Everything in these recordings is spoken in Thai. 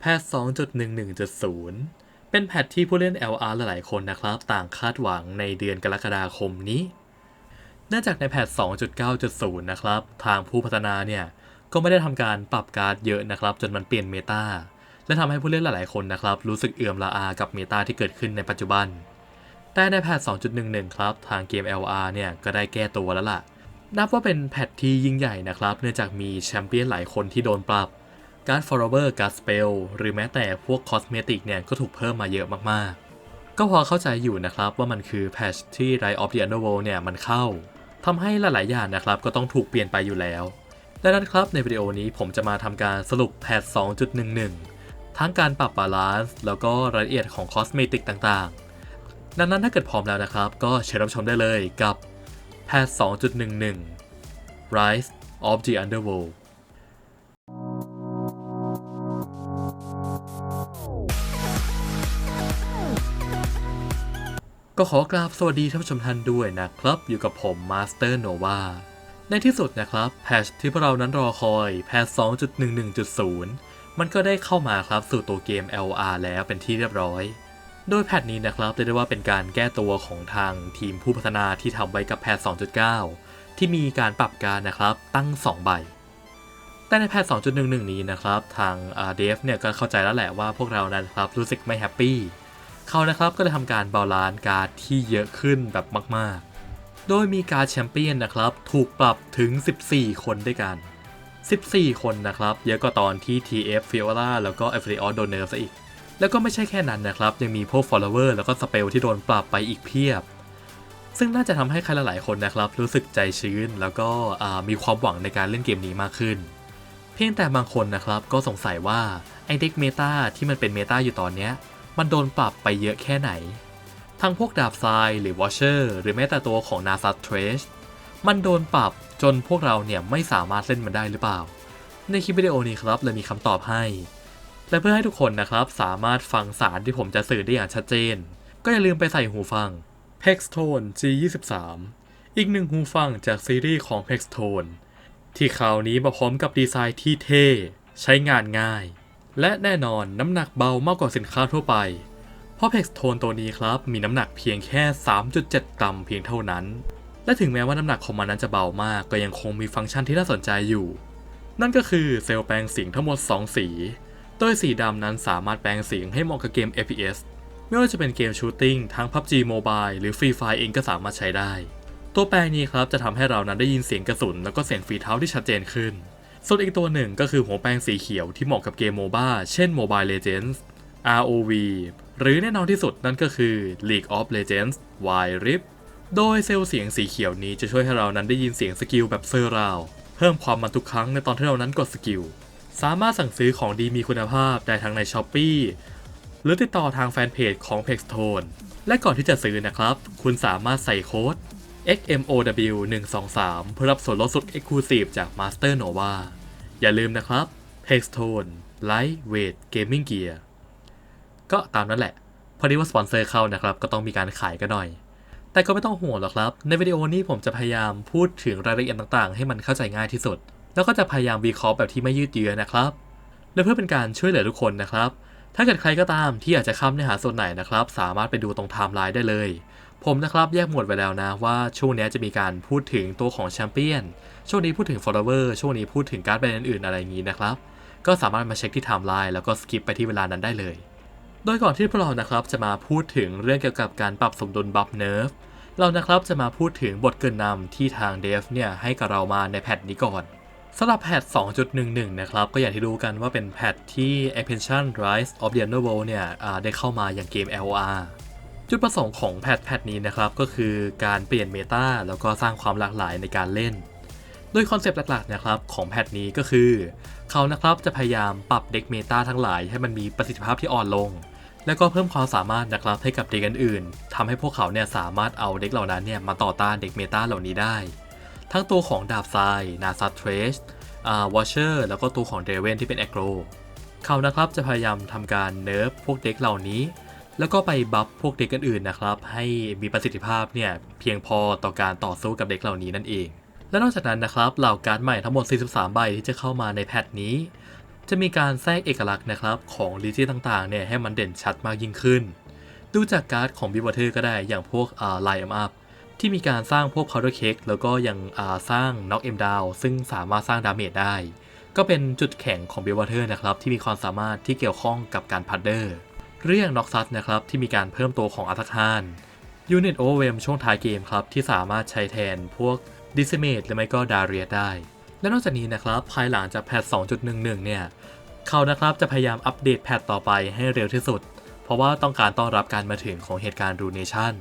แพท 2.11.0 เป็นแพทที่ผู้เล่น LR หลายๆคนนะครับ ต่างคาดหวังในเดือนกรกฎาคมนี้ เนื่องจากในแพท 2.9.0 นะครับ ทางผู้พัฒนาเนี่ย ก็ไม่ได้ทำการปรับการ์ดเยอะนะครับ จนมันเปลี่ยนเมตาและทำให้ผู้เล่นหลาย ๆ คนนะครับ รู้สึกเอื่อมละอากับเมตาที่เกิดขึ้นในปัจจุบัน แต่ในแพท 2.11 ครับ ทางเกม LR เนี่ย ก็ได้แก้ตัวแล้วล่ะ นับว่าเป็นแพทที่ยิ่งใหญ่นะครับ เนื่องจากมีแชมเปี้ยนหลายคนที่โดนปรับ การ์ด follower การ์ด spell หรือแม้แต่พวกคอสเมติกเนี่ยก็ถูกเพิ่มมาเยอะมากๆ ก็พอเข้าใจอยู่นะครับว่ามันคือแพทที่ Rise of the Underworld เนี่ยมันเข้าทำให้หลายๆอย่างนะครับก็ต้องถูกเปลี่ยนไปอยู่แล้วดังนั้นครับในวิดีโอนี้ผมจะมาทำการสรุปแพท 2.11 ทั้งการปรับบาลานซ์แล้วก็รายละเอียดของคอสเมติกต่างๆ ดังนั้นถ้าเกิดพร้อมแล้วนะครับ ก็เชิญรับชมได้เลยกับแพท 2.11 Rise of the Underworld ก็ขอกราบสวัสดีท่านผู้ชมท่านด้วยนะครับ อยู่กับผมมาสเตอร์โนวาในที่สุดนะครับแพทที่พวกเรานั้นรอคอยแพท2.11.0 มันก็ได้เข้ามาครับสู่ตัวเกม LR แล้วเป็นที่เรียบร้อย โดยแพทนี้นะครับเรียกได้ว่าเป็นการแก้ตัวของทางทีมผู้พัฒนาที่ทำไว้กับแพท2.9 ที่มีการปรับการนะครับตั้ง 2 ใบ แต่ในแพท2.11 นี้นะครับ ทางเดฟเนี่ยก็เข้าใจแล้วแหละว่าพวกเรานั้นครับรู้สึกไม่แฮปปี้ เขานะครับก็เลยทำการบาลานซ์การ์ดที่เยอะขึ้นแบบมาก ๆ โดยมีการแชมเปี้ยนนะครับถูกปรับถึง 14 คนด้วยกัน 14 คนนะครับ เยอะกว่าตอนที่ TF f i o l a แล้วก็ a f r i o s โดนเนอร์ซะอีก แล้วก็ไม่ใช่แค่นั้นนะครับ ยังมีพวก follower แล้วก็สเปลที่โดนปรับไปอีกเพียบ ซึ่งน่าจะทำให้ใครหลายๆคนนะครับ รู้สึกใจชื้น แล้วก็มีความหวังในการเล่นเกมนี้มากขึ้น เพียงแต่บางคนนะครับก็สงสัยว่าไอเด็กเมตาที่มันเป็นเมตาอยู่ตอนเนี้ย มันโดนปรับไปเยอะแค่ไหน ทั้งพวกดาบทรายหรือวอชเชอร์หรือแม้แต่ตัวของนาซัตเทรชมันโดนปรับจนพวกเราเนี่ยไม่สามารถเล่นมันได้หรือเปล่า ในคลิปวิดีโอนี้ครับเลยมีคำตอบให้ และเพื่อให้ทุกคนนะครับสามารถฟังสารที่ผมจะสื่อได้อย่างชัดเจน ก็อย่าลืมไปใส่หูฟัง Pextone G23 อีกหนึ่งหูฟังจากซีรีส์ของ Pextone ที่คราวนี้มาพร้อมกับดีไซน์ที่เท่ ใช้งานง่าย และแน่นอนน้ำหนักเบามากกว่าสินค้าทั่วไป เพราะเพกโทนตัวนี้ครับมีน้ำหนักเพียงแค่ 3.7 กรัมเพียงเท่านั้น และถึงแม้ว่าน้ำหนักของมันนั้นจะเบามากก็ยังคงมีฟังก์ชันที่น่าสนใจอยู่ นั่นก็คือเซลล์แปลงเสียงทั้งหมด 2 สี โดยสีดำนั้นสามารถแปลงเสียงให้เหมาะกับเกม FPS ไม่ว่าจะเป็นเกมชูตติ้งทั้ง PUBG Mobile หรือ Free Fire เองก็สามารถใช้ได้ ตัวแปลงนี้ครับจะทำให้เรานั้นได้ยินเสียงกระสุนแล้วก็เสียงฝีเท้าที่ชัดเจนขึ้น ส่วนอีกตัวหนึ่งก็คือหัวแปลงสีเขียวที่เหมาะกับเกมโมบ้าเช่น Mobile Legends ROV หรือแน่นอนที่สุดนั่นก็คือ League of Legends Wild Rift โดยเซลล์เสียงสีเขียวนี้จะช่วยให้เรานั้นได้ยินเสียงสกิลแบบเซอร์ราว เพิ่มความมันทุกครั้งในตอนที่เรานั้นกดสกิล สามารถสั่งซื้อของดีมีคุณภาพได้ทั้งใน s h อ p e e หรือติดต่อทางแฟนเพจของ p e x t o n e และก่อนที่จะซื้อนะครับ คุณสามารถใส่โค้ด XMOW 1 2 3 เพื่อรับส่วนลดสุด Exclusive จาก Master Nova อย่าลืมนะครับ p a x t o n e Lightweight Gaming Gear ก็ตามนั้นแหละ พอดีว่าสปอนเซอร์เข้านะครับ ก็ต้องมีการขายกันหน่อย แต่ก็ไม่ต้องห่วงหรอกครับ ในวิดีโอนี้ผมจะพยายามพูดถึงรายละเอียดต่างๆ ให้มันเข้าใจง่ายที่สุด แล้วก็จะพยายามวิเคราะห์แบบที่ไม่ยืดเยื้อนะครับ และเพื่อเป็นการช่วยเหลือทุกคนนะครับ ถ้าเกิดใครก็ตามที่อยากจะข้ามเนื้อหาส่วนไหนนะครับ สามารถไปดูตรงไทม์ไลน์ได้เลย ผมนะครับแยกหมวดไว้แล้วนะว่าช่วงนี้จะมีการพูดถึงตัวของแชมเปี้ยน ช่วงนี้พูดถึง follower ช่วงนี้พูดถึงการ์ดแบรนด์อื่นๆอะไรอย่างนี้นะครับ ก็สามารถมาเช็คที่ไทม์ไลน์แล้วก็สกิปไปที่เวลานั้นได้เลย โดยก่อนที่พวกเรานะครับจะมาพูดถึงเรื่องเกี่ยวกับการปรับสมดุลบัฟเนิร์ฟเรานะครับจะมาพูดถึงบทเกินนำที่ทางเดฟเนี่ยให้กับเรามาในแพทนี้ก่อนสำหรับแพท 2.11 นะครับ ก็อย่างที่รู้กันว่าเป็นแพทที่ Expansion Rise of the Underworld เนี่ยได้เข้ามาอย่างเกม LOR จุดประสงค์ของแพทแพทนี้นะครับก็คือการเปลี่ยนเมตาแล้วก็สร้างความหลากหลายในการเล่น โดยคอนเซปต์หลักๆนะครับของแพทนี้ก็คือ เขานะครับจะพยายามปรับเด็กเมตาทั้งหลายให้มันมีประสิทธิภาพที่อ่อนลง แล้วก็เพิ่มความสามารถนะครับให้กับเด็กอื่นๆทำให้พวกเขาเนี่ยสามารถเอาเด็กเหล่านั้นเนี่ยมาต่อต้านเด็กเมตาเหล่านี้ได้ ทั้งตัวของดาบทรายนาซัตเทรชอ่าวอชเชอร์แล้วก็ตัวของเดเวนที่เป็นแอโกรเขานะครับจะพยายามทำการเนิร์ฟพวกเด็กเหล่านี้ แล้วก็ไปบัฟพวกเด็กอื่นๆนะครับ ให้มีประสิทธิภาพเนี่ยเพียงพอต่อการต่อสู้กับเด็กเหล่านี้นั่นเอง และนอกจากนั้นนะครับเหล่าการ์ดใหม่ทั้งหมด 43 ใบที่จะเข้ามาในแพทนี้ จะมีการแทรกเอกลักษณ์นะครับของลีจีต่างๆเนี่ยให้มันเด่นชัดมากยิ่งขึ้น ดูจากการ์ดของบิวเทอร์ก็ได้อย่างพวกไลน์อัพที่มีการสร้างพวก powder cake แล้วก็ยังสร้าง knock em down ซึ่งสามารถสร้างดาเมจได้ ก็เป็นจุดแข็งของบิวเทอร์นะครับ ที่มีความสามารถที่เกี่ยวข้องกับการพัดเดอร์ เรื่องน็อกซัสนะครับที่มีการเพิ่มตัวของอัตคานยูนิตโอเวมช่วงท้ายเกมครับที่สามารถใช้แทนพวกดิสเมทหรือไม่ก็ดาเรียได้ และนอกจากนี้นะครับภายหลังจากแพท 2.11 เนี่ย เขานะครับจะพยายามอัปเดตแพทต่อไปให้เร็วที่สุด เพราะว่าต้องการต้อนรับการมาถึงของเหตุการณ์รูเนชั่น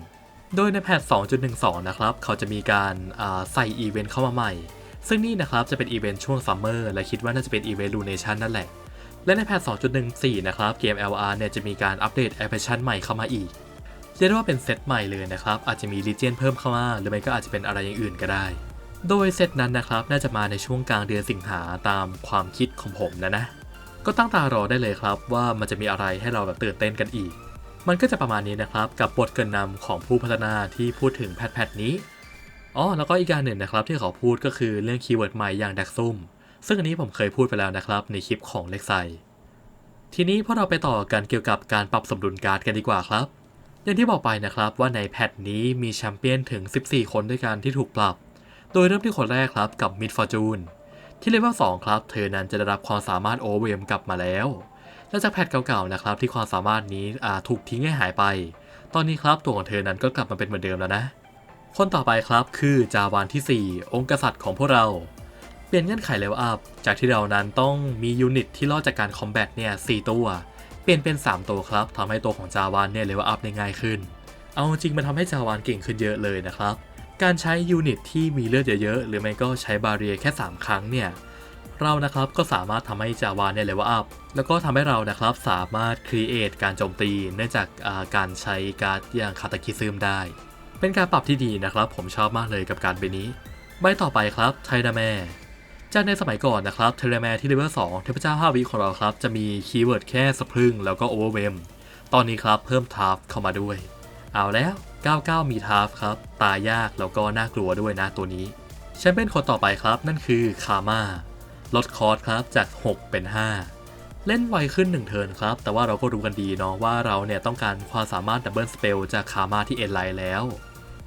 โดยในแพท 2.12 นะครับ เขาจะมีการาใส่อีเวนต์เข้ามาใหม่ ซึ่งนี่นะครับจะเป็นอีเวนต์ช่วงซัมเมอร์และคิดว่าน่าจะเป็นอีเวนต์รูเนชั่นนั่นแหละ และในแพท2.14 นะครับ เกม LR เนี่ยจะมีการอัปเดตแอปพลิเคชันใหม่เข้ามาอีก เรียกได้ว่าเป็นเซตใหม่เลยนะครับ อาจจะมีลีเจียนเพิ่มเข้ามา หรือไม่ก็อาจจะเป็นอะไรอย่างอื่นก็ได้ โดยเซตนั้นนะครับ น่าจะมาในช่วงกลางเดือนสิงหาตามความคิดของผมนะนะ ก็ตั้งตารอได้เลยครับว่ามันจะมีอะไรให้เราแบบตื่นเต้นกันอีก มันก็จะประมาณนี้นะครับกับบทเกินนำของผู้พัฒนาที่พูดถึงแพทแพทนี้อ๋อแล้วก็อีกการหนึ่งนะครับที่เขาพูดก็คือเรื่องคีย์เวิร์ดใหม่อย่างดักซุ่ม ซึ่งอันนี้ผมเคยพูดไปแล้วนะครับในคลิปของเล็กไซทีนี้พวกเราไปต่อกันเกี่ยวกับการปรับสมดุลการ์ดกันดีกว่าครับ อย่างที่บอกไปนะครับว่าในแพทนี้มีแชมเปี้ยนถึง 14 คนด้วยกันที่ถูกปรับ โดยเริ่มที่คนแรกครับกับมิดฟอร์จูนที่เลเวล2ครับ เธอนั้นจะได้รับความสามารถโอเวมกลับมาแล้วและจากแพทเก่าๆนะครับที่ความสามารถนี้ถูกทิ้งให้หายไป ตอนนี้ครับตัวของเธอนั้นก็กลับมาเป็นเหมือนเดิมแล้วนะ คนต่อไปครับคือจาวานที่ 4 องค์กษัตริย์ของพวกเรา เปลี่ยนเงื่อนไขเลเวลอัพ จากที่เรานั้นต้องมียูนิตที่รอดจากการคอมแบทเนี่ย4ตัว เปลี่ยนเป็น 3 ตัวครับทำให้ตัวของจาวานเนี่ยเลเวลอัพได้ง่ายขึ้น เอาจริงมันทำให้จาวานเก่งขึ้นเยอะเลยนะครับ การใช้ยูนิตที่มีเลือดเยอะๆ หรือไม่ก็ใช้บาเรียแค่ 3 ครั้งเนี่ยเรานะครับก็สามารถทำให้จาวานเนี่ยเลเวลอัพ แล้วก็ทำให้เรานะครับสามารถครีเอทการโจมตีเนื่องจากาการใช้การ์ดอย่างคาตาคิซึมได้ เป็นการปรับที่ดีนะครับ ผมชอบมากเลยกับการใบนี้ ใบต่อไปครับไทดาแม จากในสมัยก่อนนะครับเทเลแมที่เลเวล2เทพเจ้า5วิของเราครับ จะมีคีย์เวิร์ดแค่สะพรึงแล้วก็โอเวอร์เวมตอนนี้ครับเพิ่มทาร์ฟเข้ามาด้วย เอาแล้ว 99 มีทาร์ฟครับ ตายากแล้วก็น่ากลัวด้วยนะตัวนี้แชมเปี้ยนคนต่อไปครับ นั่นคือคาม่าลดคอร์สครับจาก 6 เป็น 5 เล่นไวขึ้น 1 เทิร์นครับ แต่ว่าเราก็รู้กันดีเนาะว่าเราเนี่ยต้องการความสามารถดับเบิลสเปลจากคาม่าที่เอ็นไลน์แล้ว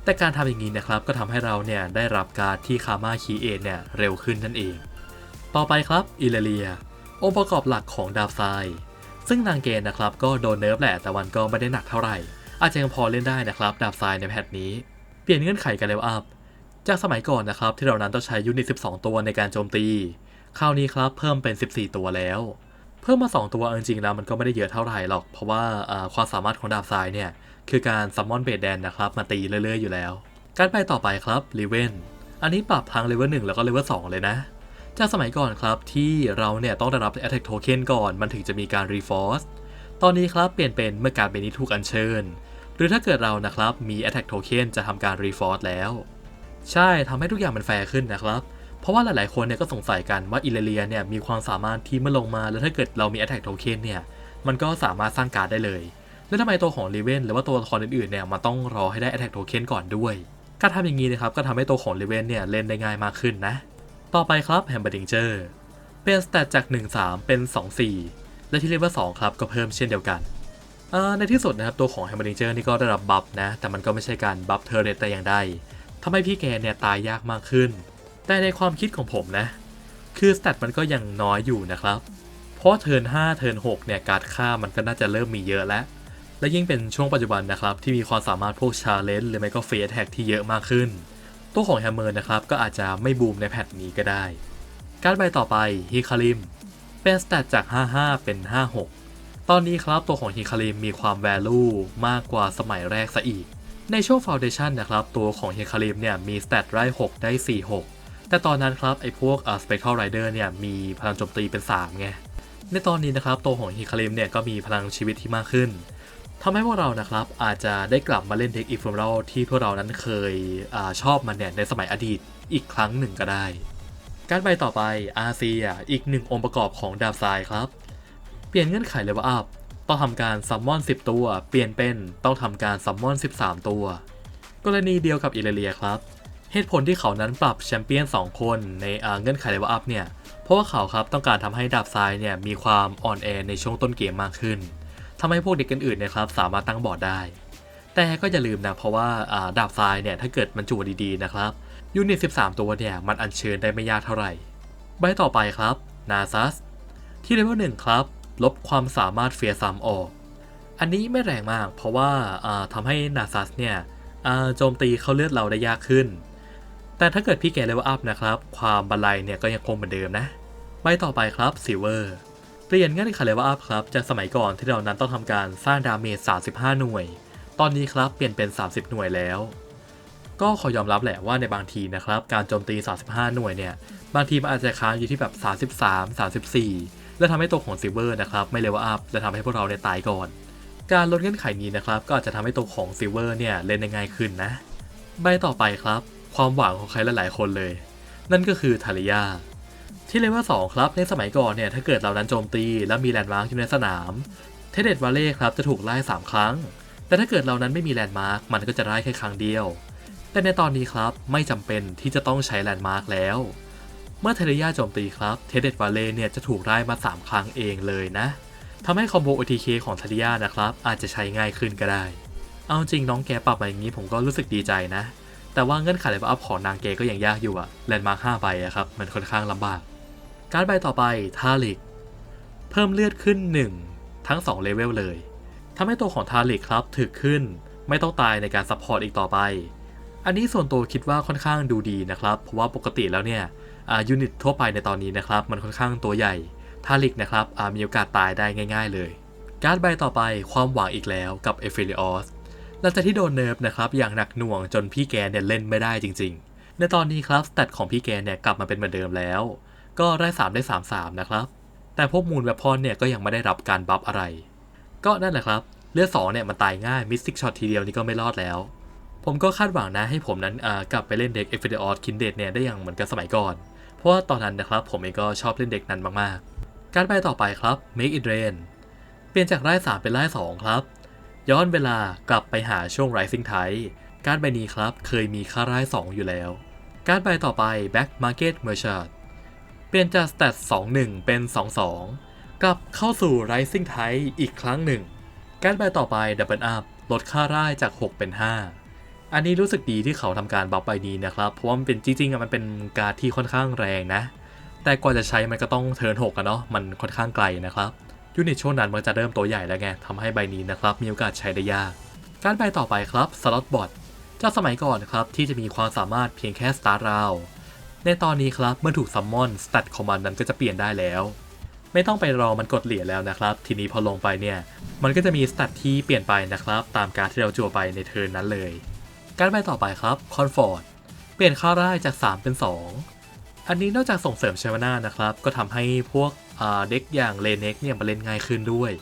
แต่การทำอย่างนี้นะครับก็ทำให้เราเนี่ยได้รับการดที่คามาคีเอทเนี่ยเร็วขึ้นนั่นเอง ต่อไปครับอิเลเลียองค์ประกอบหลักของดาบทรายซึ่งนางเกณฑ์นะครับก็โดนเนิร์ฟแหละแต่วันก็ไม่ได้หนักเท่าไหร่ อาจจะยังพอเล่นได้นะครับดาบทรายในแพทนี้ เปลี่ยนเงื่อนไขกันเลเวลอัพจากสมัยก่อนนะครับที่เรานั้นต้องใช้ยูนิต 12 ตัวในการโจมตี คราวนี้ครับเพิ่มเป็น 14 ตัวแล้ว เพิ่มมา 2 ตัวเอาจริงๆแล้วมันก็ไม่ได้เยอะเท่าไหร่หรอก เพราะว่าอ่าความสามารถของดาบทรายเนี่ย คือการซัมมอนเบดแดนนะครับ มาตีเรื่อยๆอยู่แล้ว การไปต่อไปครับรีเวนอันนี้ปรับทั้งเลเวล1แล้วก็เลเวล2เลยนะ จากสมัยก่อนครับที่เราเนี่ยต้องได้รับ Attack Token ก่อนมันถึงจะมีการ Reforce ตอนนี้ครับเปลี่ยนเป็นเมื่อการเบนี้ถูกอัญเชิญ หรือถ้าเกิดเรานะครับมี Attack Token จะทำการ Reforce แล้ว ใช่ทำให้ทุกอย่างมันแฟร์ขึ้นนะครับเพราะว่าหลายๆ คนเนี่ยก็สงสัยกันว่าอิเลเลียเนี่ยมีความสามารถที่เมื่อลงมาแล้วถ้าเกิดเรามี Attack Token เนี่ย มันก็สามารถสร้างการ์ดได้เลย แล้วทำไมตัวของรีเวนหรือว่าตัวละครอื่นๆเนี่ยมันต้องรอให้ได้ Attack Token ก่อนด้วยการทำอย่างนี้นะครับก็ทำให้ตัวของรีเวนเนี่ยเล่นได้ง่ายมากขึ้นนะ ต่อไปครับแฮมเบอร์ดิงเจอร์เป็นสเตตจาก 1-3 เป็น 2-4 และที่เลเวล2ครับก็เพิ่มเช่นเดียวกันอ่อในที่สุดนะครับตัวของแฮมเบอร์ดิงเจอร์นี่ก็ได้รับบัฟนะ แต่มันก็ไม่ใช่การบัฟเทอร์เรตแต่อย่างใดทำให้พี่แกเนี่ยตายยากมากขึ้น แต่ในความคิดของผมนะ คือสเตตมันก็ยังน้อยอยู่นะครับ เพราะเทิร์น5เทิร์น6เนี่ยการฆ่ามันก็น่าจะเริ่มมีเยอะแล้ว และยิ่งเป็นช่วงปัจจุบันนะครับ ที่มีความสามารถพวกชาเลนจ์หรือไม่ก็เฟสแท็กที่เยอะมากขึ้น ตัวของแฮมเมอร์นะครับ ก็อาจจะไม่บูมในแพทนี้ก็ได้ การใบต่อไปฮิคาริมเป็นสเตตจาก 55 เป็น 56 ตอนนี้ครับตัวของฮิคาริมมีความ value มากกว่าสมัยแรกซะอีก ในช่วง Foundation นะครับ ตัวของฮิคาริมเนี่ยมีสเตตไร่6 ได้ 46 แต่ตอนนั้นครับไอ้พวกอ่า Spectral Rider เนี่ยมีพลังโจมตีเป็น 3 ไง ในตอนนี้นะครับตัวของฮิคาริมเนี่ยก็มีพลังชีวิตที่มากขึ้น ทำให้พวกเรานะครับอาจจะได้กลับมาเล่นเด็กอีฟ r ร l ที่พวกเรานั้นเคยอชอบมันเนี่ยในสมัยอดีตอีกครั้งหนึ่งก็ได้ การไปต่อไปอาเซียอีกหนึ่งองค์ประกอบของดาบทรายครับ เปลี่ยนเงื่อนไขเลเวลอัพต้องทำการซัมมอน 10 ตัว เปลี่ยนเป็นต้องทำการซัมมอน 13 ตัว กรณีเดียวกับอิเลเลียครับ เหตุผลที่เขานั้นปรับแชมเปี้ยน 2 คนในเงื่อนไขเลเวลอัพเนี่ยเพราะว่าเขาครับต้องการทำให้ดาบทรายเนี่ยมีความอ่อนแอในช่วงต้นเกมมากขึ้น ทำให้พวกเด็กอื่นๆเนะครับสามารถตั้งบอร์ดได้ แต่ก็อย่าลืมนะเพราะว่าดาบทรายเนี่ยถ้าเกิดมันจูดีๆนะครับยูนิต 13 ตัวเนี่ยมันอัญเชิญได้ไม่ยากเท่าไหร่ ใบต่อไปครับนาซัสที่เลเวลหนึ่งครับ ลบความสามารถเฟียซัมออก อันนี้ไม่แรงมากเพราะว่าอ่าทำให้นาซัสเนี่ยโจมตีเข้าเลือดเราได้ยากขึ้น แต่ถ้าเกิดพี่แกเลเวลอัพนะครับ ความบันไลเนี่ยก็ยังคงเหมือนเดิมนะ ใบต่อไปครับซิลเวอร์ เปลี่ยนเงื่อนไขเลเวลอัพครับจากสมัยก่อนที่เรานั้นต้องทำการสร้างดาเมจ 35 หน่วย ตอนนี้ครับเปลี่ยนเป็น 30 หน่วยแล้ว ก็ขอยอมรับแหละว่าในบางทีนะครับการโจมตี 35 หน่วยเนี่ยบางทีมันอาจจะค้างอยู่ที่แบบ 33 34 และทำให้ตัวของซิเวอร์นะครับไม่เลเวลอัพและทำให้พวกเราเนี่ยตายก่อน การลดเงื่อนไขนี้นะครับก็อาจจะทำให้ตัวของซิเวอร์เนี่ยเล่นได้ง่ายขึ้นนะ ใบต่อไปครับ ความหวังของใครหลายๆคนเลย นั่นก็คือทาริยา ที่เลเวล2ครับในสมัยก่อนเนี่ยถ้าเกิดเรานั้นโจมตีแล้วมีแลนด์มาร์กอยู่ในสนาม เทเดตวาเล่ครับจะถูกไล่3 ครั้ง แต่ถ้าเกิดเรานั้นไม่มีแลนด์มาร์กมันก็จะไล่แค่ครั้งเดียว แต่ในตอนนี้ครับไม่จำเป็นที่จะต้องใช้แลนด์มาร์กแล้ว เมื่อเทเรยาโจมตีครับเทเดตวาเล่เนี่ยจะถูกไล่มา 3 ครั้งเองเลยนะทำให้คอมโบ OTK ของเทเรยานะครับอาจจะใช้ง่ายขึ้นก็ได้ เอาจริงน้องแกปรับมาอย่างนี้ผมก็รู้สึกดีใจนะ แต่ว่าเงื่อนไขเลเวลอัพของนางเกก็ยังยากอยู่อะแลนด์มาร์ค5ใบอะครับมันค่อนข้างลำบาก การดใบต่อไปทาลิก เพิ่มเลือดขึ้น 1 ทั้ง2เลเวลเลยทำให้ตัวของทาลิกครับถึกขึ้น ไม่ต้องตายในการซัพพอร์ตอีกต่อไป อันนี้ส่วนตัวคิดว่าค่อนข้างดูดีนะครับ เพราะว่าปกติแล้วเนี่ยอ่ายูนิตทั่วไปในตอนนี้นะครับ มันค่อนข้างตัวใหญ่ทาลิกนะครับมีโอกาสตายได้ง่าย ๆ เลย การดใบต่อไปความหวังอีกแล้วกับเอฟิลิออสหลังจากที่โดนเนิร์ฟนะครับอย่างหนักหน่วงจนพี่แกเนี่ยเล่นไม่ได้จริง ๆ ในตอนนี้ครับสเตตของพี่แกเนี่ยกลับมาเป็นเหมือนเดิมแล้ว ก็ได้ 3 ได้ 3 3 นะครับ แต่พวกมูลแวพอนเนี่ยก็ยังไม่ได้รับการบัฟอะไร ก็นั่นแหละครับเลือด2เนี่ยมันตายง่ายมิสติกช็อตทีเดียวนี่ก็ไม่รอดแล้ว ผมก็คาดหวังนะให้ผมนั้นกลับไปเล่นเด็กเอฟเฟอร์อสคินเดตเนี่ยได้อย่างเหมือนกับสมัยก่อน เพราะว่าตอนนั้นนะครับผมเองก็ชอบเล่นเด็กนั้นมากๆ การไปต่อไปครับ Make it rain เปลี่ยนจากไร่3เป็นไร่2ครับ ย้อนเวลากลับไปหาช่วง Rising Tide การใบนี้ครับเคยมีค่าไร่2องอยู่แล้ว การใบต่อไป Back Market Merchant เปลี่ยนจาก Stat 2-1 เป็น 2-2 กลับเข้าสู่ Rising Tide อีกครั้งหนึ่ง การใบต่อไป Double Up ลดค่าร่จาก 6 เป็น 5 อันนี้รู้สึกดีที่เขาทำการบัฟใบนี้นะครับ เพราะว่ามันเป็นจริงๆมันเป็นการที่ค่อนข้างแรงนะ แต่กว่าจะใช้มันก็ต้องเทิร์นหกอะเนาะ มันค่อนข้างไกลนะครับยูนิตช่วงนั้นมันจะเริ่มตัวใหญ่แล้วไงทำให้ใบนี้นะครับมีโอกาสใช้ได้ยาก การใบต่อไปครับสล็อตบอทจากสมัยก่อนครับที่จะมีความสามารถเพียงแค่สตาร์ทราว ในตอนนี้ครับเมื่อถูกซัมมอนสตัตของมันนั้นก็จะเปลี่ยนได้แล้ว ไม่ต้องไปรอมันกดเหรียญแล้วนะครับ ทีนี้พอลงไปเนี่ย มันก็จะมีสตัตที่เปลี่ยนไปนะครับ ตามการที่เราจั่วไปในเทิร์นนั้นเลย การใบต่อไปครับคอนฟอร์ตเปลี่ยนค่าร่ายจาก 3 เป็น 2 อันนี้นอกจากส่งเสริมเชมนานะครับ ก็ทำให้พวกเด็กอย่างเลเน็กเนี่ยมาเล่นง่ายขึ้นด้วย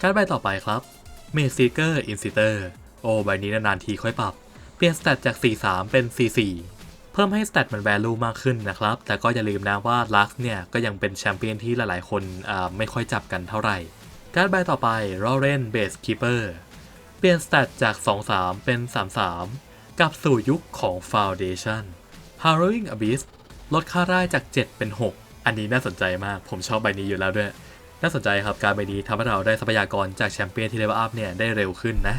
การใบต่อไปครับเมซิเกอร์อินซิเตอร์โอ้ใบนี้นานๆทีค่อยปรับ เปลี่ยนสเตตจาก 4-3 เป็น 4-4 พิ่มให้สเตตมันแวลูมากขึ้นนะครับ แต่ก็อย่าลืมนะว่าลักเนี่ย ก็ยังเป็นแชมเปี้ยนที่หลายๆ คนไม่ค่อยจับกันเท่าไหร่ การใบต่อไปรอเรนเบสคีเปอร์เปลี่ยนสเตตจาก 2-3 เป็น 3-3 กับสู่ยุคของ Foundation Harrowing Abyss ลดค่าร่ายจาก 7 เป็น 6 อันนี้น่าสนใจมาก ผมชอบใบนี้อยู่แล้วด้วย น่าสนใจครับ การใบนี้ทำให้เราได้ทรัพยากรจากแชมเปี้ยนที่เลเวลอัพเนี่ยได้เร็วขึ้นนะ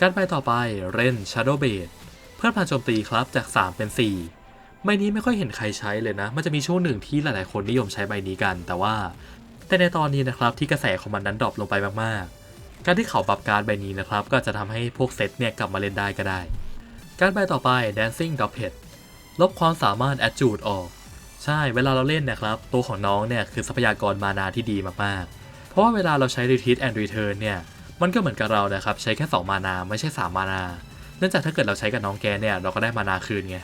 การไปต่อไปเรน Shadow b a d เพิ่มพลังโจมตีครับจาก 3 เป็น 4 ใบนี้ไม่ค่อยเห็นใครใช้เลยนะ มันจะมีช่วงหนึ่งที่หลายๆ คนนิยมใช้ใบนี้กัน แต่ว่า แต่ในตอนนี้นะครับที่กระแสของมันนั้นดรอปลงไปมากๆ การที่เขาปรับการใบนี้นะครับ ก็จะทำให้พวกเซตเนี่ยกลับมาเล่นได้ก็ได้ การใบต่อไป Dancing d o p p e t ลบความสามารถ a d j u t ออก ใช่เวลาเราเล่นนะครับ ตัวของน้องเนี่ยคือทรัพยากรมานาที่ดีมากๆ เพราะว่าเวลาเราใช้ Retreat and Return เนี่ยมันก็เหมือนกับเรานะครับใช้แค่ 2 มานาไม่ใช่ 3 มานา นื่องจากถ้าเกิดเราใช้กับน้องแกเนี่ยเราก็ได้มานาคืนไง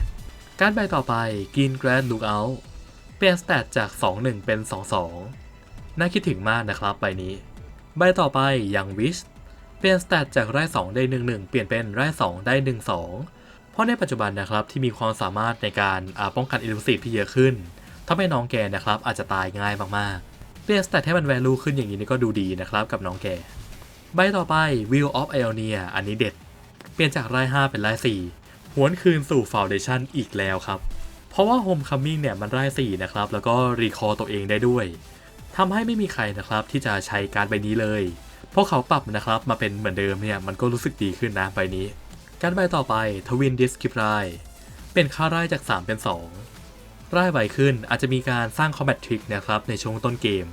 การใบต่อไป Green Grand Lookout เปลี่ยนสเตตจาก 2-1 เป็น 2-2 น่าคิดถึงมากนะครับใบนี้ ใบต่อไป Young Wish เปลี่ยนสเตตจากไร่2ได้ 1-1 เปลี่ยนเป็นไร่2ได้ 1-2 เพราะในปัจจุบันนะครับที่มีความสามารถในการป้องกันอิลูซีฟที่เยอะขึ้นทำให้น้องแกนะครับอาจจะตายง่ายมากๆ เปลี่ยนสเตตให้มันแวลูขึ้นอย่างนี้นี่ก็ดูดีนะครับกับน้องแก ใบต่อไป Wheel of Ionia อันนี้เด็ด ปลี่ยนจากไร่5เป็นไร่4หวนคืนสู่ Foundation อีกแล้วครับ เพราะว่า Homecoming เนี่ยมันไร้สีนะครับ แล้วก็รีคอร์ตัวเองได้ด้วยทำให้ไม่มีใครนะครับที่จะใช้การใบนี้เลยเพราะเขาปรับนะครับมาเป็นเหมือนเดิมเนี่ยมันก็รู้สึกดีขึ้นนะใบนี้ การใบต่อไปทวินดิสคิปไรเป็นค่าไร่จาก 3 เป็น 2 ไร่ไวขึ้นอาจจะมีการสร้างคอมแบททริกนะครับในช่วงต้นเกม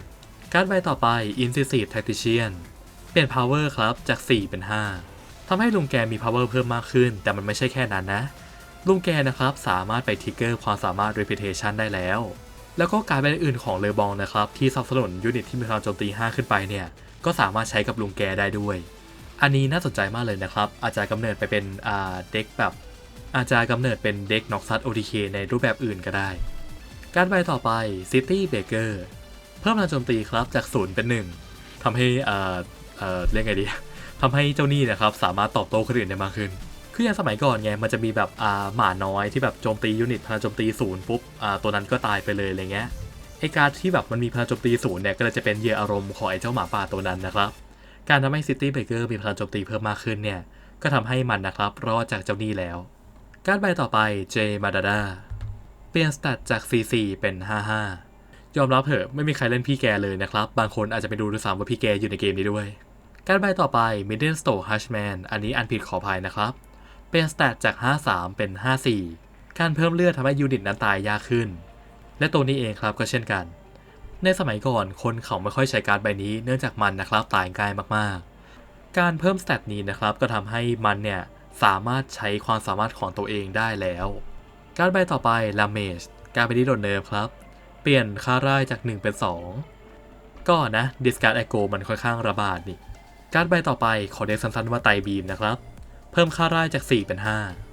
การใบต่อไป Incisive Tactician เปลี่ยน power ครับจาก 4 เป็น 5 ทำให้ลุงแกมี power เพิ่มมากขึ้น แต่มันไม่ใช่แค่นั้นนะ ลุงแกนะครับสามารถไปทิกเกอร์ความสามารถ reputation ได้แล้ว แล้วก็การใบอื่นของเลบองนะครับที่สนับสนุนยูนิตที่มีความโจมตี 5 ขึ้นไปเนี่ยก็สามารถใช้กับลุงแกได้ด้วย อันนี้น่าสนใจมากเลยนะครับ อาจจะกำเนิดไปเป็นเด็กแบบ อาจจะกำเนิดเป็นเด็กน็อกซัต OTK ในรูปแบบอื่นก็ได้ การใบต่อไป City Baker เพิ่มพลังโจมตีครับจากศูนย์เป็น 1ทำให้อ่าเอ่อเรียกไงดี ทำให้เจ้าหนี้นะครับสามารถตอบโต้คนอื่นได้มากขึ้น คืออย่างสมัยก่อนไงมันจะมีแบบอ่าหมาน้อยที่แบบโจมตียูนิตพลังโจมตีศูนย์ปุ๊บอ่าตัวนั้นก็ตายไปเลยอะไรเงี้ยไอการที่แบบมันมีพลังโจมตีศูนย์เนี่ยก็เลยจะเป็นเหยื่ออารมณ์ของไอเจ้าหมาป่าตัวนั้นนะครับ การทำให้ซิตี้เบเกอร์มีพลังโจมตีเพิ่มมากขึ้นเนี่ยก็ทำให้มันนะครับรอดจากเจ้าหนี้แล้ว การใบต่อไปเจมาดาดาเปลี่ยนสแตทจาก C4 เป็น 55 ยอมรับเถอะไม่มีใครเล่นพี่แกเลยนะครับ บางคนอาจจะไปดูด้วยซ้ำว่าพี่แกอยู่ในเกมนี้ด้วย การใบต่อไป Middle Store Hushman อันนี้อันผิดขออภัยนะครับ เปลี่ยนสแตทจาก 53 เป็น 54 การเพิ่มเลือดทำให้ยูนิตนั้นตายยากขึ้น และตัวนี้เองครับก็เช่นกัน ในสมัยก่อนคนเขาไม่ค่อยใช้การใบนี้เนื่องจากมันนะครับตายง่ายมากๆ การเพิ่มสเตตนี้นะครับก็ทำให้มันเนี่ยสามารถใช้ความสามารถของตัวเองได้แล้ว การใบต่อไป l a m a g e การไปที่โดนเนิร์ฟครับ เปลี่ยนค่าร่ายจาก 1 เป็น 2 ก็นะ Discard Echo มันค่อนข้างระบาดนี่ การใบต่อไปขอเรียกสั้นๆว่าไตบีมนะครับ เพิ่มค่าร่ายจาก 4 เป็น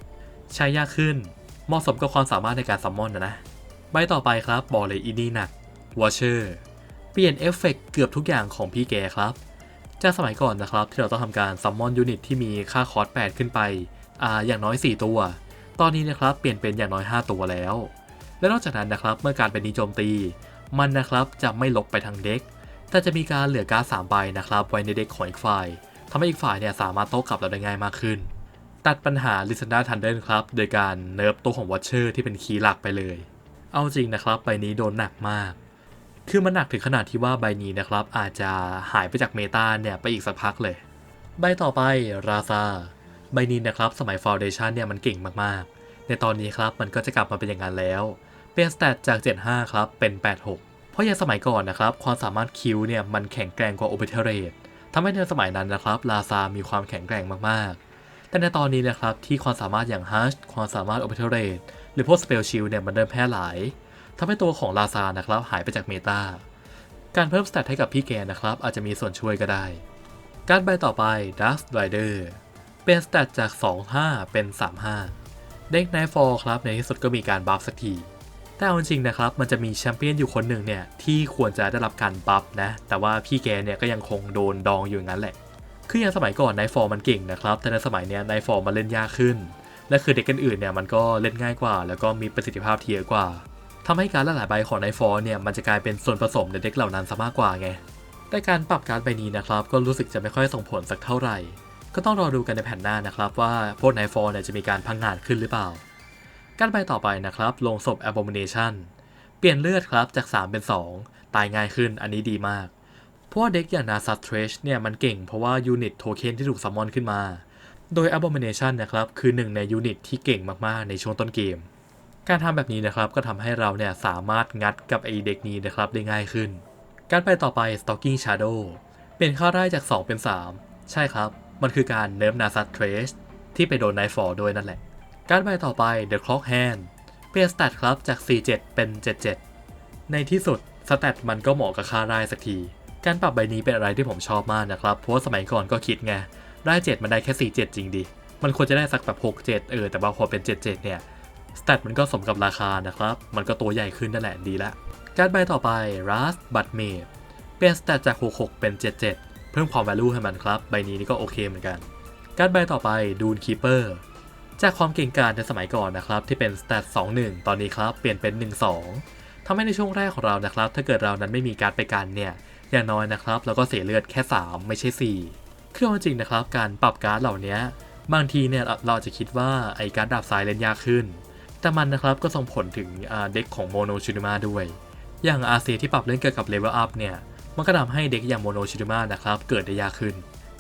5 ใช้ยากขึ้น เหมาะสมกับความสามารถในการซัมมอนนะนะ ใบต่อไปครับบอกเลยอีนี่หนักวอชเชอร์เปลี่ยนเอฟเฟกเกือบทุกอย่างของพี่แกครับ จากสมัยก่อนนะครับ ที่เราต้องทำการซัมมอนยูนิตที่มีค่าคอร์ส8ขึ้นไปอ่าอย่างน้อย 4 ตัว ตอนนี้นะครับเปลี่ยนเป็นอย่างน้อย 5 ตัวแล้ว และนอกจากนั้นนะครับเมื่อการเป็นนิโจมตี มันนะครับจะไม่ลบไปทางเด็ก แต่จะมีการเหลือการ์ด3ใบนะครับไว้ในเด็กของอีกฝ่ายทำให้อีกฝ่ายเนี่ยสามารถโต้กลับเราได้ง่ายมากขึ้น ตัดปัญหา l i s a n d a Thunder ครับโดยการเนิร์ฟตัวของ Watcher ที่เป็นคีย์หลักไปเลย เอาจริงนะครับใบนี้โดนหนักมาก คือมันหนักถึงขนาดที่ว่าใบนี้นะครับอาจจะหายไปจากเมตาเนี่ยไปอีกสักพักเลย ใบต่อไปราซาใบนี้นะครับสมัย Foundation เนี่ยมันเก่งมากๆ ในตอนนี้ครับมันก็จะกลับมาเป็นอย่างนั้นแล้ว เปลี่ยนสเตตจาก 75 ครับเป็น 86 เพราะอย่างสมัยก่อนนะครับ ความสามารถคิวเนี่ยมันแข็งแกร่งกว่า o b i t e r a t e ทำให้ในสมัยนั้นนะครับ ลาซามีความแข็งแกร่งมากๆ แต่ในตอนนี้นะครับที่ความสามารถอย่าง Hush ความสามารถ o b i t e r a t e หรือพวก Spell Shield เนี่ยมันเริ่มแพร่หลายทำให้ตัวของลาซานะครับหายไปจากเมตาการเพิ่มสเตตให้กับพี่แกนะครับ อาจจะมีส่วนช่วยก็ได้ การใบต่อไป Dark Rider เป็นสเตตจาก 2-5 เป็น 3-5 เด็กไนฟอลครับในที่สุดก็มีการบัฟสักที แต่เอาจริงนะครับ มันจะมีแชมเปี้ยนอยู่คนหนึ่งเนี่ยที่ควรจะได้รับการบัฟนะ แต่ว่าพี่แกเนี่ยก็ยังคงโดนดองอยู่งั้นแหละ คืออย่างสมัยก่อนไนฟอลมันเก่งนะครับ แต่ในสมัยเนี้ยไนฟอลมันเล่นยากขึ้น และคือเด็กอื่นๆเนี่ยมันก็เล่นง่ายกว่า แล้วก็มีประสิทธิภาพเทียกว่าทำให้การละหลายใบของไนฟอร์เนี่ยมันจะกลายเป็นส่วนผสมในเด็กเหล่านั้นซะมากกว่าไง แต่การปรับการใบนี้นะครับก็รู้สึกจะไม่ค่อยส่งผลสักเท่าไหร่ ก็ต้องรอดูกันในแผ่นหน้านะครับว่าพวกไนฟอร์เนี่ยจะมีการพังงาดขึ้นหรือเปล่า การใบต่อไปนะครับลงศพ Abomination เปลี่ยนเลือดครับจาก 3 เป็น 2 ตายง่ายขึ้นอันนี้ดีมาก เพราะว่าเด็กอย่างนาซัตเทรชเนี่ยมันเก่งเพราะว่ายูนิตโทเค็นที่ถูกซัมมอนขึ้นมา โดย Abomination นะครับคือหนึ่งในยูนิตที่เก่งมากๆ ในช่วงต้นเกม การทำแบบนี้นะครับก็ทำให้เราเนี่ยสามารถงัดกับไอเด็กนี้นะครับได้ง่ายขึ้น การไปต่อไป Stalking Shadow เปลี่ยนค่าได้จาก 2 เป็น 3 ใช่ครับ มันคือการเนิร์ฟนาซัตเทรชที่ไปโดนไนฟอร์ด้วยนั่นแหละ การไปต่อไป The Clock Hand เปลี่ยนสแตทครับจาก 47 เป็น 77 ในที่สุดสแตทมันก็เหมาะกับค่าได้สักที การปรับใบนี้เป็นอะไรที่ผมชอบมากนะครับ เพราะว่าสมัยก่อนก็คิดไง ได้7มันได้แค่ 47 จริงดิ มันควรจะได้สักแบบ6 7 เออ แต่ว่าพอเป็น 77 เนี่ย สแตทมันก็สมกับราคานะครับ มันก็ตัวใหญ่ขึ้นนั่นแหละดีละ การใบต่อไป Rust b u t m a d e เปลี่ยนสแตทจาก 66 เป็น 77 เพิ่มความ value ให้มันครับ ใบนี้นี่ก็โอเคเหมือนกัน การใบต่อไป Dune Keeper จากความเก่งกาจในสมัยก่อนนะครับที่เป็นสแตท21 ตอนนี้ครับเปลี่ยนเป็น 12ทำให้ในช่วงแรกของเรานะครับ ถ้าเกิดเรานั้นไม่มีการดไปกันเนี่ยอย่างน้อยนะครับเราก็เสียเลือดแค่ 3 ไม่ใช่ 4 คือเอาจริงนะครับ การปรับการ์ดเหล่านี้บางทีเนี่ยเราจะคิดว่าไอการดดาบทรายเล่นยากขึ้น แต่มันนะครับก็ส่งผลถึงเด็กของโมโนชิ n ิมาด้วย อย่างอาเซีที่ปรับเล่นเกี่ยวกับเลเวลอัพเนี่ยมันก็ทำให้เด็กอย่างโมโนชิ n ิมานะครับเกิดได้ยากขึ้น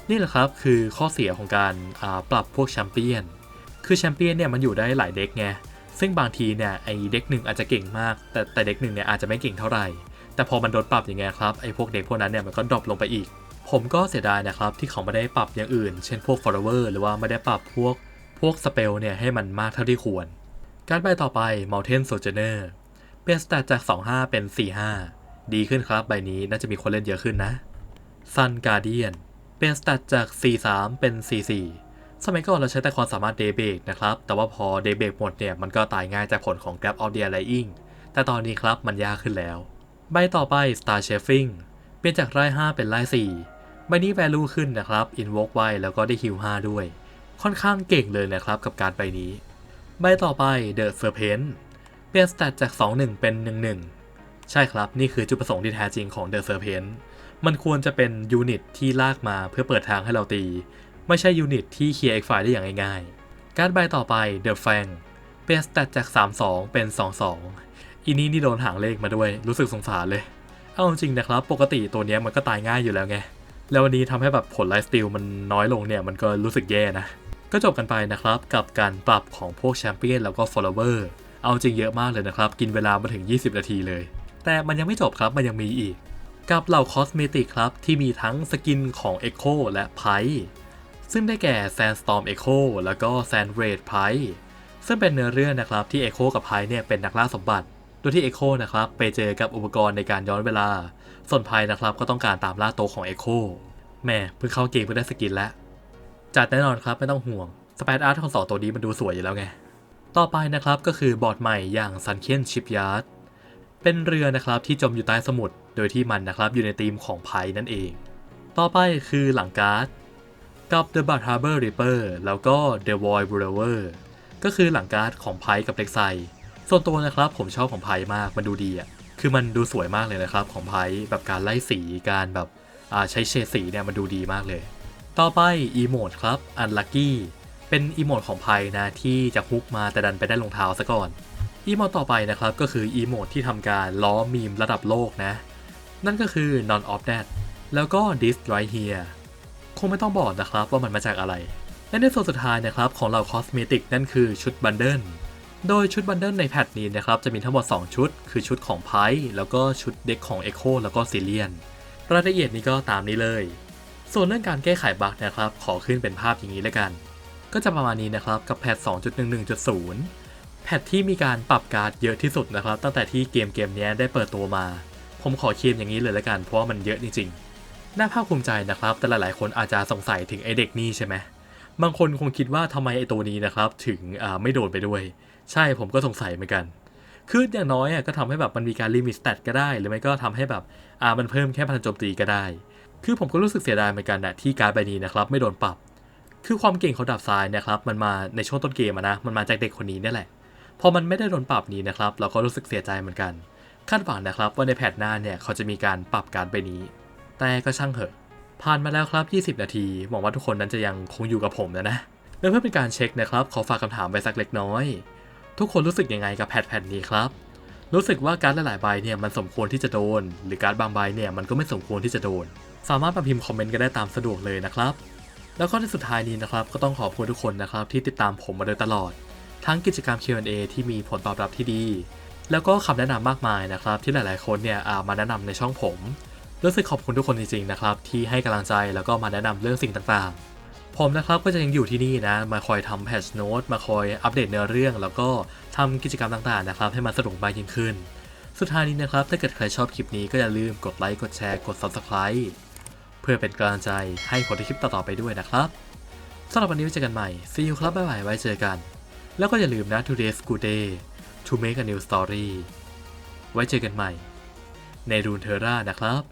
นี่แหละครับคือข้อเสียของการปรับพวกแชมเปี้ยน คือแชมเปี้ยนเนี่ยมันอยู่ได้หลายเด็กไง ซึ่งบางทีเนี่ยไอเด็กหนึ่งอาจจะเก่งมาก แต่แต่เด็กหนึ่งเนี่ยอาจจะไม่เก่งเท่าไหร่ แต่พอมันโดนปรับอย่างเงี้ยครับไอพวกเด็กพวกนั้นเนี่ยมันก็ดรอปลงไปอีก ผมก็เสียดายนะครับ ที่เขาไม่ได้ปรับอย่างอื่น เช่นพวก follower หรือว่าไม่ได้ปรับพวกพวกสเปลเนี่ยให้มันมากเท่าที่ควร การใบต่อไป Mountain Sojourner เปลี่ยนสแตทจาก 25 เป็น 45 ดีขึ้นครับใบนี้น่าจะมีคนเล่นเยอะขึ้นนะ Sun Guardian เปลี่ยนสแตทจาก 43 เป็น 44 สมัยก่อนเราใช้แต่ความสามารถ Day b r e a นะครับ แต่ว่าพอ Day b r e a หมดเนี่ยมันก็ตายง่ายจากผลของ Grab of the Lying แต่ตอนนี้ครับมันยากขึ้นแล้ว ใบต่อไป Star Chafing เปลี่ยนจากไร่5เป็นไร่4ใบนี้ value ขึ้นนะครับ invoke ไว้แล้วก็ได้ heal 5ด้วย ค่อนข้างเก่งเลยนะครับกับการใบนี้ ใบต่อไป The Serpent เปลี่ยนสแตทจาก 2-1 เป็น 1-1 ใช่ครับนี่คือจุดประสงค์ที่แท้จริงของ The Serpent มันควรจะเป็นยูนิตที่ลากมาเพื่อเปิดทางให้เราตี ไม่ใช่ยูนิตที่เคลียร์ X ไฟได้อย่างง่ายๆ การใบต่อไป The Fang เปลี่ยนสแตทจาก 3-2 เป็น 2-2 อีนี้นี่โดนหางเลขมาด้วย รู้สึกสงสารเลย เอาจริงนะครับ ปกติตัวนี้มันก็ตายง่ายอยู่แล้วไง แล้ววันนี้ทำให้แบบผลไลฟ์สติลมันน้อยลงเนี่ยมันก็รู้สึกแย่นะ ก็จบกันไปนะครับกับการปรับของพวกแชมเปี้ยนแล้วก็ follower เอาจริงเยอะมากเลยนะครับ กินเวลามาถึง 20 นาทีเลย แต่มันยังไม่จบครับมันยังมีอีก กับเหล่าคอสเมติกครับที่มีทั้งสกินของ Echo และไพ ซึ่งได้แก่ Sandstorm Echo แล้วก็ Sandred ไพซึ่งเป็นเนื้อเรื่องนะครับที่ Echo กับไพเนี่ยเป็นนักล่าสมบัติ โดยที่ Echo นะครับไปเจอกับอุปกรณ์ในการย้อนเวลา ส่วนไพนะครับก็ต้องการตามล่าโตวของ Echo แม่เพิ่งเข้าเกมเพิ่งได้สกินแล้ว จัดแน่นอนครับไม่ต้องห่วงสเปซอาร์ตของสองตัวนี้มันดูสวยอยู่แล้วไง ต่อไปนะครับก็คือบอร์ดใหม่อย่าง Sun k i e n Shipyard เป็นเรือนะครับที่จมอยู่ใต้สมุทรโดยที่มันนะครับอยู่ในธีมของไพ่นั่นเอง ต่อไปคือหลังการ์ด กับ The Bad Harbor Reaper แล้วก็ The Void Blower ก็คือหลังการ์ดของไพ่กับเล็กไซส่วนตัวนะครับผมชอบของไพ่มากมันดูดีอะคือมันดูสวยมากเลยนะครับของไพ่แบบการไล่สีการแบบใช้เฉดสีเนี่ยมันดูดีมากเลย ต่อไปอีโมดครับ Unlucky เป็นอีโมดของไพ่นะที่จะฮุกมาแต่ดันไปได้รองเท้าซะก่อนอีโมดต่อไปนะครับก็คืออีโมดที่ทำการล้อมีมระดับโลกนะ นั่นก็คือ non of that แล้วก็ This Right Here งไม่ต้องบอกนะครับว่ามันมาจากอะไร และในส่วนสุดท้ายนะครับของเราคอสเมติกนั่นคือชุดบันเดิลโดยชุดบันเดิลในแพทนี้นะครับจะมีทั้งหมด 2 ชุด คือชุดของไพ่แล้วก็ชุดเด็กของ Echo แล้วก็ซิเลียนรายละเอียดนี้ก็ตามนี้เลย ส่วนเรื่องการแก้ไขบั๊กนะครับ ขอขึ้นเป็นภาพอย่างนี้แล้วกัน ก็จะประมาณนี้นะครับกับแพท 2.11.0 แพทที่มีการปรับการ์ดเยอะที่สุดนะครับ ตั้งแต่ที่เกมเกมนี้ได้เปิดตัวมา ผมขอเคลมอย่างนี้เลยแล้วกันเพราะว่ามันเยอะจริงๆ น่าภาคภูมิใจนะครับ แต่หลายๆ คนอาจจะสงสัยถึงไอเด็กนี่ใช่ไหมบางคนคงคิดว่าทำไมไอตัวนี้นะครับ ถึงไม่โดนไปด้วย ใช่ผมก็สงสัยเหมือนกันคืออย่างน้อยอะก็ทำให้แบบมันมีการลิมิตสเตตก็ได้ หรือไม่ก็ทำให้แบบอ่ามันเพิ่มแค่พลังโจมตีก็ได้ คือผมก็รู้สึกเสียดายเหมือนกันนะที่การ์ดใบนี้นะครับไม่โดนปรับ คือความเก่งของดาบทรายนะครับมันมาในช่วงต้นเกมนะมันมาจากเด็กคนนี้นี่แหละพอมันไม่ได้โดนปรับนี้นะครับ เราก็รู้สึกเสียใจเหมือนกันคาดหวังนะครับว่าในแพทหน้าเนี่ยเขาจะมีการปรับการไปนี้ แต่ก็ช่างเหอะ ผ่านมาแล้วครับ 20 นาที หวังว่าทุกคนนั้นจะยังคงอยู่กับผมนะนะ และเพื่อเป็นการเช็คนะครับ ขอฝากคำถามไปสักเล็กน้อย ทุกคนรู้สึกยังไงกับแพทแผ่นนี้ครับ รู้สึกว่าการดหลายๆใบเนี่ยมันสมควรที่จะโดน หรือการดบางใบเนี่ยมันก็ไม่สมควรที่จะโดน สามารถมาพิมพ์คอมเมนต์กันได้ตามสะดวกเลยนะครับ แล้วก็ในสุดท้ายนี้นะครับก็ต้องขอบคุณทุกคนนะครับที่ติดตามผมมาโดยตลอด ทั้งกิจกรรม Q&A ที่มีผลตอบรับที่ดี แล้วก็คำแนะนำมากมายนะครับที่หลาย ๆ คนเนี่ยามาแนะนำในช่องผม รู้สึกขอบคุณทุกคนจริงๆนะครับที่ให้กำลังใจแล้วก็มาแนะนำเรื่องสิ่งต่างๆ ผมนะครับก็จะยังอยู่ที่นี่นะ มาคอยทำแพชโน้ตมาคอยอัปเดตเนื้อเรื่อง แล้วก็ทำกิจกรรมต่างๆนะครับให้มันสนุกมากยิ่งขึ้น สุดท้ายนี้นะครับถ้าเกิดใครชอบคลิปนี้ก็อย่าลืมกดไลค์กดแชร์กด Subscribe เพื่อเป็นกำลังใจให้ผลที่คลิปต่อๆไปด้วยนะครับสำหรับวันนี้ไว้เจอกันใหม่ See you ครับบ๊ายบายไว้เจอกัน แล้วก็อย่าลืมนะ today's good day to make a new story ไว้เจอกันใหม่ ในรูนเทอร่านะครับ